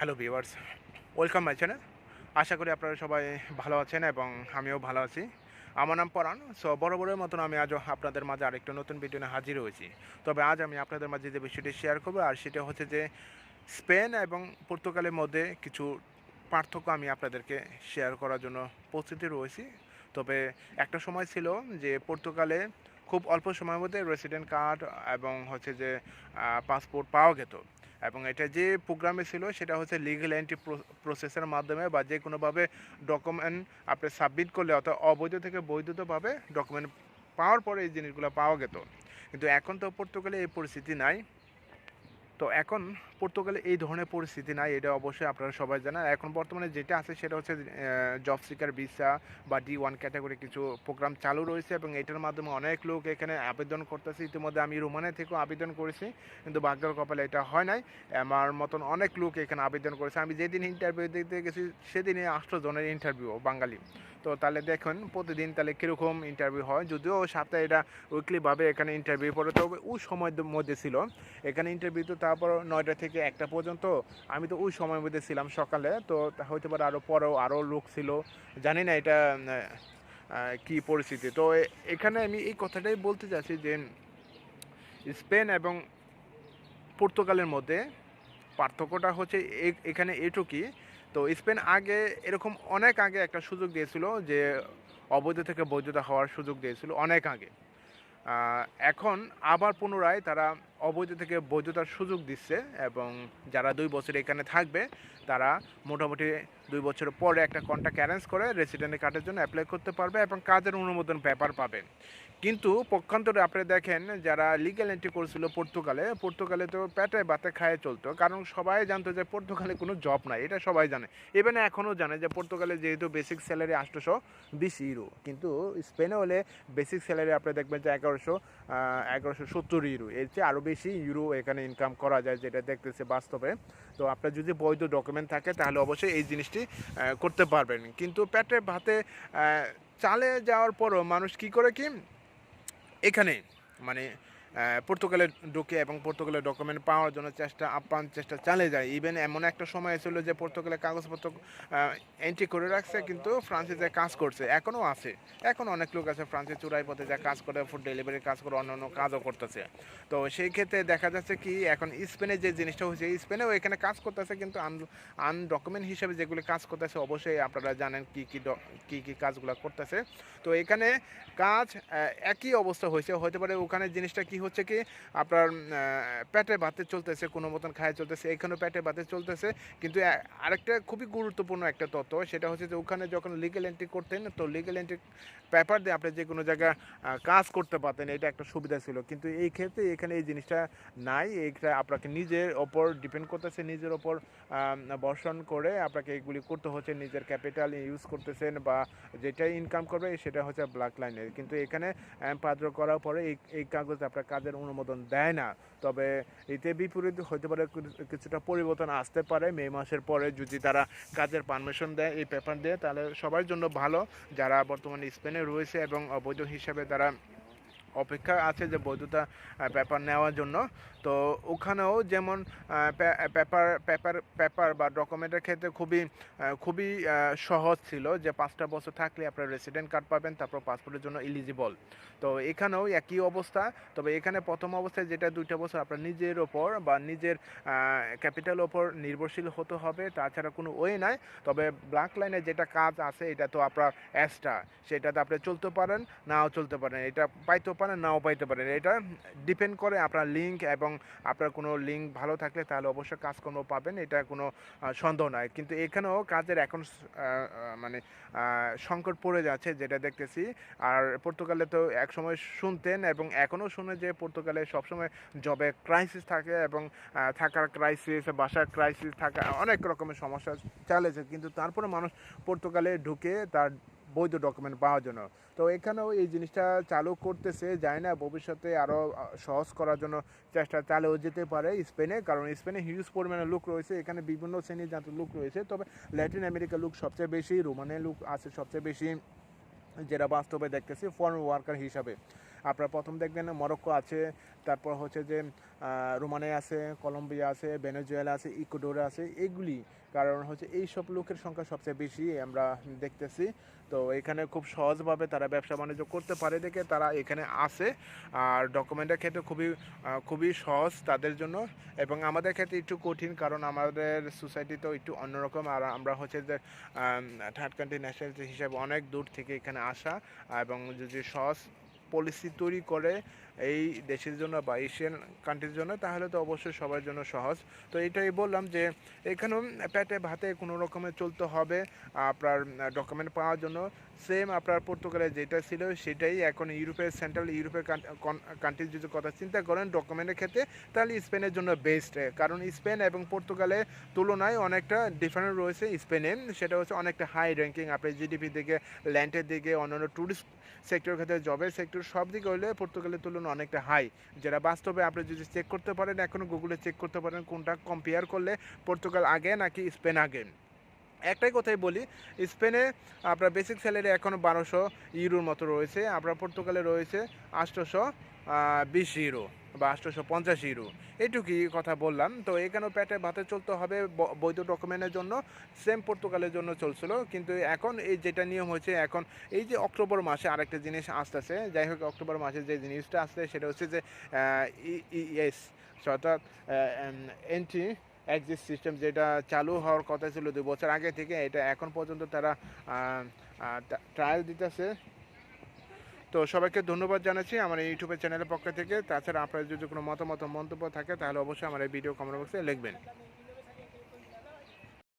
Hello viewers welcome my channel আশা করি আপনারা সবাই ভালো আছেন এবং আমিও ভালো আছি। আমার নাম পরাণ। সো বরাবরের মতন আমি আজও আপনাদের মাঝে আরেকটা নতুন ভিডিও নিয়ে হাজির হয়েছি। তবে আজ আমি আপনাদের মাঝে যে বিষয়টি শেয়ার করব, আর সেটা হচ্ছে যে স্পেন এবং পর্তুগালের মধ্যে কিছু পার্থক্য আমি আপনাদেরকে শেয়ার করার জন্য প্রস্তুতি রয়েছি। তবে একটা সময় ছিল যে পর্তুগালে খুব অল্প সময়ের মধ্যে রেসিডেন্ট কার্ড এবং হচ্ছে যে পাসপোর্ট পাওয়া যেত এবং এটা যে প্রোগ্রামে ছিল, সেটা হচ্ছে লিগাল এন্ট্রি প্রসেসের মাধ্যমে বা যে কোনোভাবে ডকুমেন্ট আপনি সাবমিট করলে, অর্থাৎ অবৈধ থেকে বৈধতভাবে ডকুমেন্ট পাওয়ার পরে এই জিনিসগুলো পাওয়া যেত কিন্তু এখন তো পর্তুগালে এই পরিস্থিতি নাই। তো এখন পর্তুগালে এই ধরনের পরিস্থিতি নাই, এটা অবশ্যই আপনারা সবাই জানেন। এখন বর্তমানে যেটা আছে সেটা হচ্ছে জব সিকার ভিসা বা ডি ওয়ান ক্যাটাগরি কিছু প্রোগ্রাম চালু রয়েছে এবং এটার মাধ্যমে অনেক লোক এখানে আবেদন করতেছে। ইতিমধ্যে আমি রোমানে থেকেও আবেদন করেছি, কিন্তু ভাগ্যের কপালে এটা হয় নাই। আমার মতন অনেক লোক এখানে আবেদন করেছে। আমি যেদিন ইন্টারভিউ দেখতে গেছি সেদিনে আটশো জনের ইন্টারভিউ বাঙালি। তো তাহলে দেখুন, প্রতিদিন তাহলে কীরকম ইন্টারভিউ হয়? যদিও সপ্তাহে এটা উইকলিভাবে এখানে ইন্টারভিউ পড়ে, তবে ওই সময়ের মধ্যে ছিল। এখানে ইন্টারভিউ তো তারপর নয়টা থেকে একটা পর্যন্ত। আমি তো ওই সময়ের মধ্যে ছিলাম সকালে, তো হয়তো পারে আরও পরেও আরও লোক ছিল। জানি না এটা কি পরিস্থিতি। তো এখানে আমি এই কথাটাই বলতে চাচ্ছি যে, স্পেন এবং পর্তুগালের মধ্যে পার্থক্যটা হচ্ছে এখানে এটুকুই তো স্পেন আগে এরকম অনেক আগে একটা সুযোগ দিয়েছিল যে অবৈধ থেকে বৈধতা হওয়ার সুযোগ দিয়েছিল অনেক আগে। এখন আবার পুনরায় তারা অবৈধ থেকে বৈধতার সুযোগ দিচ্ছে এবং যারা দুই বছর এখানে থাকবে, তারা মোটামুটি দুই বছর পরে একটা কন্ট্যাক্ট অ্যারেঞ্জ করে রেসিডেন্ট কার্ডের জন্য অ্যাপ্লাই করতে পারবে এবং কাজের অনুমোদন পেপার পাবে। কিন্তু পক্ষান্তরে আপনি দেখেন যারা লিগ্যাল এন্ট্রি করছিল পর্তুগালে পর্তুগালে তো পেটে বাতে খায়ে চলতো। কারণ সবাই জানতো যে পর্তুগালে কোনো জব নাই, এটা সবাই জানে। ইভেন এখনও জানে যে পর্তুগালে যেহেতু বেসিক স্যালারি আটশোশো বিশ ইউরো কিন্তু স্পেনে হলে বেসিক স্যালারি আপনি দেখবেন যে এগারোশো এগারোশো সত্তর ইউরো এর চেয়ে আরও বেশি ইউরো এখানে ইনকাম করা যায় যেটা দেখতেছে বাস্তবে। তো আপনার যদি বৈধ ডকুমেন্ট থাকে, তাহলে অবশ্যই এই জিনিসটি করতে পারবেন। কিন্তু পেটে ভাতে চালে যাওয়ার পরও মানুষ কি করে কি? এখানে মানে পর্তুগালে ঢুকে এবং পর্তুগালের ডকুমেন্ট পাওয়ার জন্য চেষ্টা, আপ্রাণ চেষ্টা চালিয়ে যায়। ইভেন এমন একটা সময় ছিল যে পর্তুগালের কাগজপত্র এন্ট্রি করে রাখছে, কিন্তু ফ্রান্সে যে কাজ করছে, এখনও আছে। এখন অনেক লোক আছে ফ্রান্সে চূড়াই পথে যা কাজ করে ফুড ডেলিভারি কাজ করে অন্য অন্য কাজও করতেছে। তো সেই ক্ষেত্রে দেখা যাচ্ছে কি, এখন স্পেনে যে জিনিসটা হয়েছে, স্পেনেও এখানে কাজ করতেছে, কিন্তু আন আন ডকুমেন্ট হিসেবে যেগুলি কাজ করতেছে, অবশ্যই আপনারা জানেন কি কি কি কি কাজগুলো করতেছে। তো এখানে কাজ একই অবস্থা হয়েছে। হতে পারে ওখানে জিনিসটা কি হচ্ছে কি, আপনার পেটে ভাতে চলতেছে, কোনো মতন খায় চলতেছে এখানেও পেটে ভাতে চলতেছে। কিন্তু আরেকটা খুবই গুরুত্বপূর্ণ একটা তথ্য, সেটা হচ্ছে যে ওখানে যখন লিগেল এন্ট্রি করতেন, তো লিগেল এন্ট্রি পেপার দিয়ে আপনি যে কোনো জায়গায় কাজ করতে পারতেন, এটা একটা সুবিধা ছিল। কিন্তু এই ক্ষেত্রে এখানে এই জিনিসটা নাই, এইটা আপনাকে নিজের ওপর ডিপেন্ড করতেছে, নিজের ওপর বর্ষণ করে আপনাকে এগুলি করতে হচ্ছে, নিজের ক্যাপিটাল ইউজ করতেছেন বা যেটা ইনকাম করবে, সেটা হচ্ছে ব্ল্যাক লাইনের কিন্তু এখানে পাদ্র করার পরে এই এই কাগজ আপনার কাজের অনুমোদন দেয় না। তবে এতে বিপরীত হতে পারে কিছুটা পরিবর্তন আসতে পারে। মে মাসের পরে যদি তারা কাজের পারমিশন দেয় এই পেপার দিয়ে, তাহলে সবার জন্য ভালো। যারা বর্তমানে স্পেনে রয়েছে এবং অবৈধ হিসাবে তারা অপেক্ষা আছে যে বৈধতা পেপার নেওয়ার জন্য। তো ওখানেও যেমন পেপার পেপার পেপার বা ডকুমেন্টের ক্ষেত্রে খুবই খুবই সহজ ছিল যে পাঁচটা বছর থাকলে আপনার রেসিডেন্ট কার্ড পাবেন, তারপর পাসপোর্টের জন্য এলিজিবল তো এখানেও একই অবস্থা। তবে এখানে প্রথম অবস্থায় যেটা দুইটা বছর আপনার নিজের ওপর বা নিজের ক্যাপিটাল ওপর নির্ভরশীল হতে হবে, তাছাড়া কোনো ওয়ে নাই। তবে ব্ল্যাক লাইনে যেটা কাজ আছে, এটা তো আপনার এক্সট্রা সেটাতে আপনি চলতে পারেন, নাও চলতে পারেন। এটা পাইতেও পারেন। নাও পাইতে পারেন। এটা ডিপেন্ড করে আপনার লিঙ্ক এবং আপনার কোনো লিঙ্ক ভালো থাকলে তাহলে অবশ্যই কাজকর্ম পাবেন, এটা কোনো সন্দেহ নয় কিন্তু এখানেও কাজের এখন মানে সংকট পড়ে যাচ্ছে, যেটা দেখতেছি। আর পর্তুগালে তো এক সময় শুনতেন এবং এখনও শুনে যে পর্তুগালে সবসময় জবে ক্রাইসিস থাকে এবং থাকার ক্রাইসিস বাসার ক্রাইসিস থাকা, অনেক রকমের সমস্যা চালেছে কিন্তু তারপরে মানুষ পর্তুগালে ঢুকে তার বৈধ ডকুমেন্ট পাওয়ার জন্য। তো এখানেও এই জিনিসটা চালু করতেছে যায় না ভবিষ্যতে আরও সহজ করার জন্য চেষ্টা চালিয়েও যেতে পারে স্পেনে কারণ স্পেনে হিউজ পরিমাণে লোক রয়েছে এখানে বিভিন্ন শ্রেণির জাতের লোক রয়েছে তবে ল্যাটিন আমেরিকার লোক সবচেয়ে বেশি রোমানের লোক আছে সবচেয়ে বেশি যেটা বাস্তবে দেখতেছি ফরেন ওয়ার্কার হিসাবে। আপনারা প্রথম দেখবেন মরক্কো আছে তারপর হচ্ছে যে আহ, রোমানিয়া আছে কলম্বিয়া আছে ভেনেজুয়েলা আছে ইকুডোর আছে এগুলি কারণ হচ্ছে এই সব লোকের সংখ্যা সবচেয়ে বেশি আমরা দেখতেছি। তো এখানে খুব সহজভাবে তারা ব্যবসা বাণিজ্য করতে পারে দেখে তারা এখানে আসে আর ডকুমেন্টের ক্ষেত্রে খুবই খুবই সহজ তাদের জন্য। এবং আমাদের ক্ষেত্রে একটু কঠিন কারণ আমাদের সোসাইটি তো একটু অন্যরকম। আর আমরা হচ্ছে যে থার্ড কান্ট্রি ন্যাশনালিটি হিসাবে অনেক দূর থেকে এখানে আসা। এবং যদি সহজ পলিসি তৈরি করে এই দেশের জন্য বা এশিয়ান কান্ট্রির জন্য, তাহলে তো অবশ্যই সবার জন্য সহজ। তো এটাই বললাম যে, এখানেও পেটে ভাতে কোনো রকমে চলতে হবে আপনার ডকুমেন্ট পাওয়ার জন্য। সেম আপনার পর্তুগালে যেটা ছিল, সেটাই এখন ইউরোপের সেন্ট্রাল ইউরোপের কান্ট্রির যদি কথা চিন্তা করেন ডকুমেন্টের ক্ষেত্রে, তাহলে স্পেনের জন্য বেস্ট কারণ স্পেন এবং পর্তুগালের তুলনায় অনেকটা ডিফারেন্ট রয়েছে স্পেনে সেটা হচ্ছে অনেকটা হাই র্যাঙ্কিং আপনি জিডিপি দিকে ল্যান্ডের দিকে, অন্যান্য ট্যুরিস্ট সেক্টর ক্ষেত্রে জবের সেক্টর সব দিকে হলে পর্তুগালের তুলনায় অনেকটা হাই যেটা বাস্তবে আপনি যদি চেক করতে পারেন এখনও গুগলে চেক করতে পারেন কোনটা কম্পেয়ার করলে পর্তুগাল আগে নাকি স্পেন আগে। একটাই কথাই বলি স্পেনে আপনার বেসিক স্যালারি এখন বারোশো ইউরোর মতো রয়েছে, আপনার পর্তুগালে রয়েছে আটশোশো বিশ ইউরো বা আটশোশো পঞ্চাশ ইউরো এইটুকুই কথা বললাম। তো এখানেও পেটে ভাতে চলতে হবে বৈধ ডকুমেন্টের জন্য। সেম পর্তুগালের জন্য চলছিল। কিন্তু এখন এই যেটা নিয়ম হয়েছে, এখন এই যে অক্টোবর মাসে আরেকটা জিনিস আসতেছে। যাই হোক, অক্টোবর মাসে যে জিনিসটা আসছে, সেটা হচ্ছে যে ইএস অর্থাৎ এন্ট্রি এক্সিট সিস্টেম যেটা চালু হওয়ার কথা ছিল দু বছর আগে থেকে। এটা এখন পর্যন্ত তারা ট্রায়াল দিতেছে। তো সবাইকে ধন্যবাদ জানাচ্ছি আমার ইউটিউবের চ্যানেলের পক্ষ থেকে। তাছাড়া আপনার যদি কোনো মতামত মন্তব্য থাকে, তাহলে অবশ্যই আমার এই ভিডিও কমেন্ট বক্সে লিখবেন।